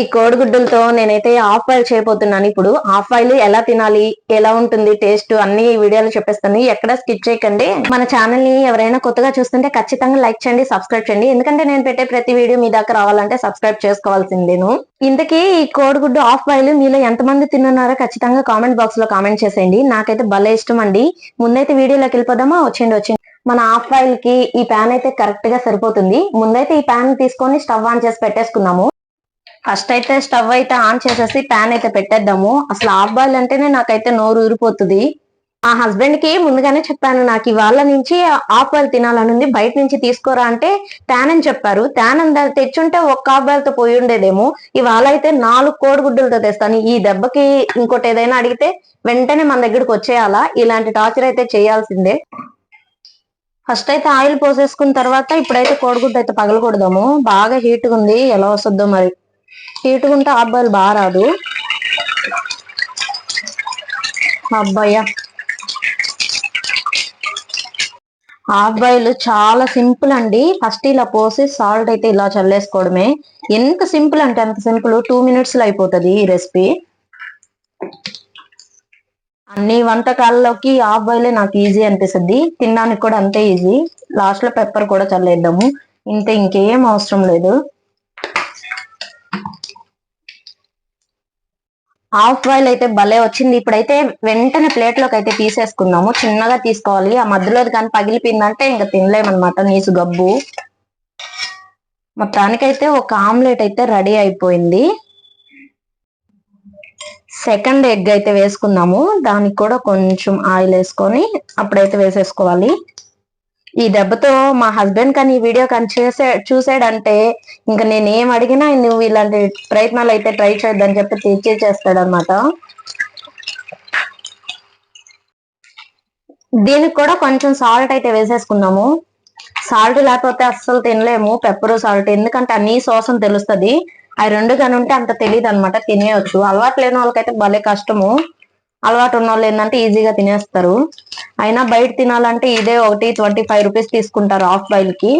ఈ కోడిగుడ్డులతో నేనైతే half boil చేయబోతున్నాను. ఇప్పుడు హాఫ్ బాయిల్ ఎలా తినాలి ఎలా ఉంటుంది టేస్ట్ అన్ని వీడియోలు చెప్పేస్తాను. ఎక్కడ స్కిప్ చేయకండి. మన ఛానల్ని ఎవరైనా కొత్తగా చూస్తుంటే ఖచ్చితంగా లైక్ చేయండి సబ్స్క్రైబ్ చేయండి. ఎందుకంటే నేను పెట్టే ప్రతి వీడియో మీ దాకా రావాలంటే సబ్స్క్రైబ్ చేసుకోవాల్సిందేను. ఇంతకీ ఈ కోడిగుడ్డు హాఫ్ బాయిల్ మీలో ఎంతమంది తిన్నారో ఖచ్చితంగా కామెంట్ బాక్స్లో కామెంట్ చేసేయండి. నాకైతే భలే ఇష్టం అండి ముందైతే వీడియోలోకి వెళ్ళిపోదామా? వచ్చేయండి వచ్చేయండి. మన హాఫ్ బాయిల్కి ఈ ప్యాన్ అయితే కరెక్ట్గా సరిపోతుంది. ముందైతే ఈ ప్యాన్ తీసుకొని స్టవ్ ఆన్ చేసి పెట్టేసుకున్నాము ఫస్ట్ అయితే స్టవ్ అయితే ఆన్ చేసేసి ప్యాన్ అయితే పెట్టేద్దాము. అసలు హాఫ్ బాయిల్ అంటేనే నాకైతే నోరు ఊరిపోతుంది. ఆ హస్బెండ్కి ముందుగానే చెప్పాను నాకు ఇవాళ నుంచి హాఫ్ బాయిల్ తినాలని ఉంది బయట నుంచి తీసుకోరా అంటే ట్యాన్ అని చెప్పారు. ట్యాన్ అని తెచ్చుంటే ఒక్క హాఫ్ బాయిల్తో పోయి ఉండేదేమో. ఇవాళ అయితే నాలుగు కోడిగుడ్డులతో తెస్తాను. ఈ దెబ్బకి ఇంకోటి ఏదైనా అడిగితే వెంటనే మన దగ్గరికి వచ్చేయాలా? ఇలాంటి టార్చర్ అయితే చేయాల్సిందే. ఫస్ట్ అయితే ఆయిల్ పోసేసుకున్న తర్వాత ఇప్పుడైతే కోడిగుడ్డు అయితే పగలకూడదాము బాగా హీట్ ఉంది. ఎలా వస్తుందో మరి. ఉంటే అబ్బాయిలు బాగా రాదు. అబ్బాయ్యా. హాఫ్ చాలా సింపుల్ అండి. ఫస్ట్ ఇలా పోసి సాల్ట్ అయితే ఇలా చల్లేసుకోవడమే. ఎంత సింపుల్ అంటే అంత సింపుల్. టూ మినిట్స్లో అయిపోతుంది ఈ రెసిపీ. అన్ని వంటకాల్లోకి హాఫ్ బాయిలే నాకు ఈజీ అనిపిస్తుంది. తినడానికి కూడా అంతే ఈజీ. లాస్ట్లో పెప్పర్ కూడా చల్లేద్దాము. ఇంతే ఇంకేం అవసరం లేదు. హాఫ్ బాయిల్ అయితే భలే వచ్చింది. ఇప్పుడైతే వెంటనే ప్లేట్లోకి అయితే తీసేసుకుందాము. చిన్నగా తీసుకోవాలి. ఆ మధ్యలో కానీ పగిలిపోయిందంటే ఇంకా తినలేమన్నమాట నీసు గబ్బు. మొత్తానికైతే ఒక ఆమ్లెట్ అయితే రెడీ అయిపోయింది. సెకండ్ ఎగ్ అయితే వేసుకుందాము. దానికి కూడా కొంచెం ఆయిల్ వేసుకొని అప్పుడైతే వేసేసుకోవాలి. ఈ దెబ్బతో మా హస్బెండ్ కానీ ఈ వీడియో కానీ చేసే చూసాడంటే ఇంకా నేను ఏం అడిగినా నువ్వు ఇలాంటి ప్రయత్నాలు అయితే ట్రై చేయొద్దని చెప్పి తీర్చే చేస్తాడు అనమాట దీనికి కూడా కొంచెం సాల్ట్ అయితే వేసేసుకున్నాము. సాల్ట్ లేకపోతే అస్సలు తినలేము పెప్పర్ సాల్ట్. ఎందుకంటే అన్ని సోసం తెలుస్తుంది. అవి రెండు కానీ ఉంటే అంత తెలియదు అనమాట తినేయచ్చు. అలవాటు లేని వాళ్ళకైతే భలే కష్టము. అలవాటు ఉన్న వాళ్ళు ఏంటంటే ఈజీగా తినేస్తారు. అయినా బయట తినాలంటే ఇదే ఒకటి ట్వంటీ ఫైవ్ రూపీస్ తీసుకుంటారు హాఫ్ బాయిల్కి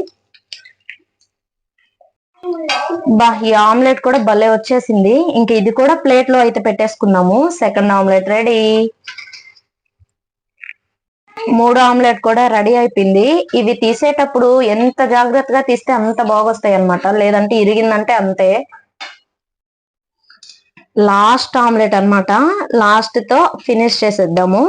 బా ఈ ఆమ్లెట్ కూడా భలే వచ్చేసింది. ఇంక ఇది కూడా ప్లేట్లో అయితే పెట్టేసుకున్నాము సెకండ్ ఆమ్లెట్ రెడీ. మూడో ఆమ్లెట్ కూడా రెడీ అయిపోయింది. ఇవి తీసేటప్పుడు ఎంత జాగ్రత్తగా తీస్తే అంత బాగొస్తాయి అన్నమాట లేదంటే ఇరిగిందంటే అంతే. లాస్ట్ ఆమ్లెట్ అన్నమాట. లాస్ట్తో ఫినిష్ చేసేద్దాము.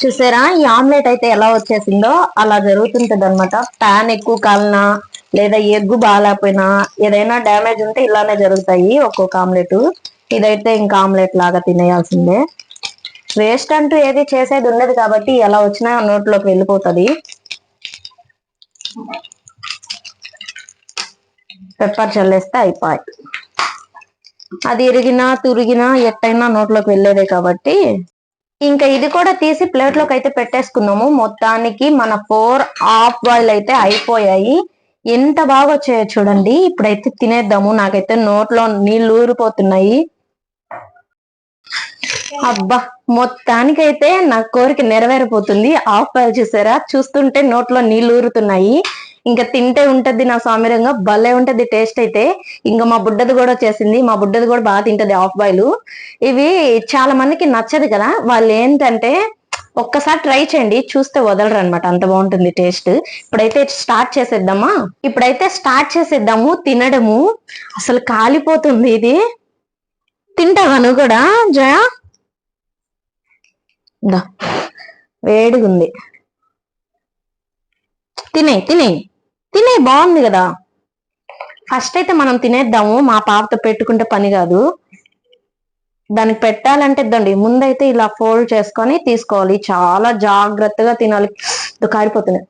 చూసారా? ఈ ఆమ్లెట్ అయితే ఎలా వచ్చేసిందో అలా జరుగుతుంటది అనమాట ప్యాన్ ఎక్కువ కాలనా లేదా ఎగ్గు బాగాలేకపోయినా ఏదైనా డ్యామేజ్ ఉంటే ఇలానే జరుగుతాయి ఒక్కొక్క ఆమ్లెట్. ఇదైతే ఇంకా ఆమ్లెట్ లాగా తినేయాల్సిందే. వేస్ట్ అంటూ ఏది చేసేది ఉండదు కాబట్టి ఎలా వచ్చినా నోట్లోకి వెళ్ళిపోతుంది. పెప్పర్ చల్లేస్తే అయిపోయి అది ఇరిగినా తురిగినా ఎట్టయినా నోట్లోకి వెళ్ళేదే కాబట్టి ఇంకా ఇది కూడా తీసి ప్లేట్లోకి అయితే పెట్టేసుకున్నాము మొత్తానికి మన ఫోర్ హాఫ్ బాయిల్ అయితే అయిపోయాయి. ఎంత బాగా వచ్చాయో చూడండి. ఇప్పుడైతే తినేద్దాము. నాకైతే నోట్లో నీళ్ళు ఊరిపోతున్నాయి. అబ్బా! మొత్తానికైతే నా కోరిక నెరవేరిపోతుంది హాఫ్ బాయిల్ చూసారా? చూస్తుంటే నోట్లో నీళ్ళు ఊరుతున్నాయి. ఇంకా తింటే ఉంటది నా సామిరంగా భలే ఉంటది టేస్ట్ అయితే. ఇంకా మా బుడ్డది కూడా వచ్చేసింది. మా బుడ్డది కూడా బాగా తింటది ఆఫ్ బాయిల్ ఇవి చాలా మందికి నచ్చదు కదా. వాళ్ళు ఏంటంటే ఒక్కసారి ట్రై చేయండి చూస్తే వదలరు అనమాట అంత బాగుంటుంది టేస్ట్ ఇప్పుడైతే స్టార్ట్ చేసేద్దామా? ఇప్పుడైతే స్టార్ట్ చేసేద్దాము తినడము. అసలు కాలిపోతుంది ఇది. తింటావా నువ్వు కూడా జయ? వేడిగుంది. వేడిగా ఉంది తినే తినే. తినే బాగుంది కదా. ఫస్ట్ అయితే మనం తినేద్దాము మా పాపతో పెట్టుకుంటే పని కాదు. దానికి పెట్టాలంటే ఇద్దండి ముందైతే ఇలా ఫోల్డ్ చేసుకొని తీసుకోవాలి. చాలా జాగ్రత్తగా తినాలి. కారిపోతున్నాయి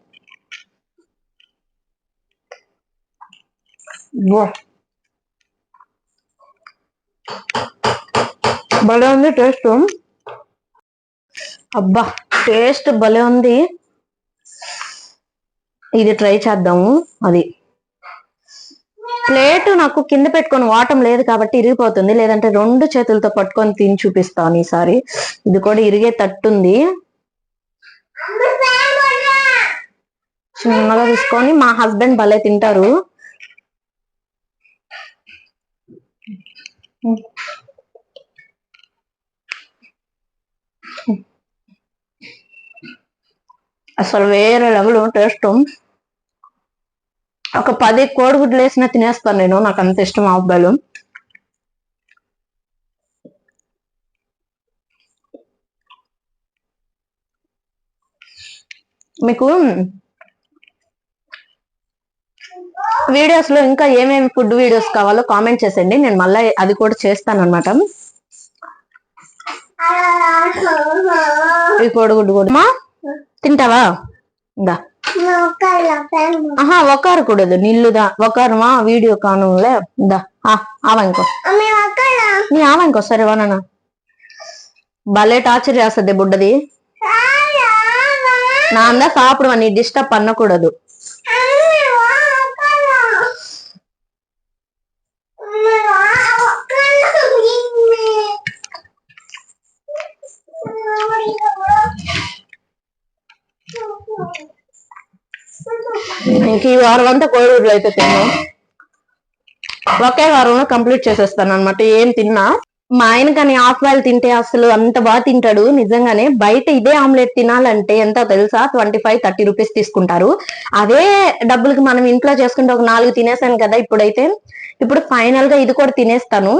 భలే ఉంది టేస్ట్. అబ్బా టేస్ట్ భలే ఉంది. ఇది ట్రై చేద్దాము. అది. ప్లేట్ నాకు కింద పెట్టుకొని వాటం లేదు కాబట్టి ఇరిగిపోతుంది. లేదంటే రెండు చేతులతో పట్టుకొని తిని చూపిస్తాను ఈసారి. ఇది కూడా ఇరిగే తట్టుంది. చిన్నగా తీసుకొని మా హస్బెండ్ భలే తింటారు. అసలు వేరే లెవెల్ టేస్ట్. ఒక పది కోడిగుడ్లు వేసినా తినేస్తాను నేను. నాకు అంత ఇష్టం అబ్బాయిలు మీకు వీడియోస్లో ఇంకా ఏమేమి ఫుడ్ వీడియోస్ కావాలో కామెంట్ చేసేయండి. నేను మళ్ళీ అది కూడా చేస్తాను అనమాట ఈ కోడిగుడ్డు కూడా. తింటావా? ఇంకా ஆஹா உக்காரக்கூடாது நில்லுதான் உக்காருமா வீடியோ காணும்ல இந்தா ஆ ஆவாங்கோ நீ ఆమెకో சரி వానన్నా భలే టార్చర్ చేస్తుంది బుడ్డది నా అందా సాపుడు నీ డిస్టర్బ్ పన్నకూడదు Thank you. ఇంక ఈ వారం అంతా కోడిగుడ్లు అయితే తిన్నాం. ఒకే వారంలో కంప్లీట్ చేసేస్తాను అనమాట ఏం తిన్నా? మా ఆయన కానీ హాఫ్ బాయిల్ తింటే అసలు అంత బాగా తింటాడు. నిజంగానే బయట ఇదే ఆమ్లెట్ తినాలంటే ఎంత తెలుసా? ట్వంటీ ఫైవ్ థర్టీ రూపీస్ తీసుకుంటారు. అదే డబ్బులకి మనం ఇంట్లో చేసుకుంటే ఒక నాలుగు తినేసాను కదా ఇప్పుడైతే. ఇప్పుడు ఫైనల్గా ఇది కూడా తినేస్తాను.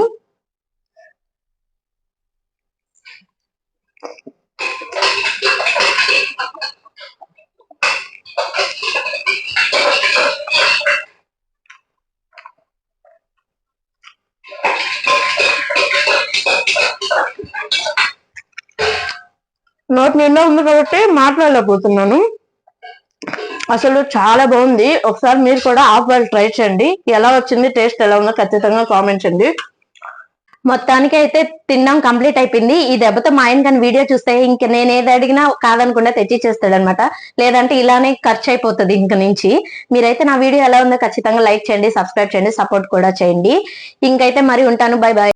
నోటి నిండా ఉంది కాబట్టి మాట్లాడలేకపోతున్నాను. అసలు చాలా బాగుంది. ఒకసారి మీరు కూడా ఆఫ్ బాయిల్ ట్రై చేయండి. ఎలా వచ్చింది టేస్ట్ ఎలా ఉందో ఖచ్చితంగా కామెంట్ చేయండి. మొత్తానికి అయితే తిన్నాం కంప్లీట్ అయిపోయింది. ఈ దెబ్బతో మా ఆయన కానీ వీడియో చూస్తే ఇంక నేను ఏది అడిగినా కాదనకుండా తెచ్చి చేస్తాడనమాట లేదంటే ఇలానే ఖర్చు అయిపోతుంది ఇంక నుంచి. మీరైతే నా వీడియో ఎలా ఉందో ఖచ్చితంగా లైక్ చేయండి సబ్స్క్రైబ్ చేయండి సపోర్ట్ కూడా చేయండి. ఇంకైతే మరి ఉంటాను. Bye bye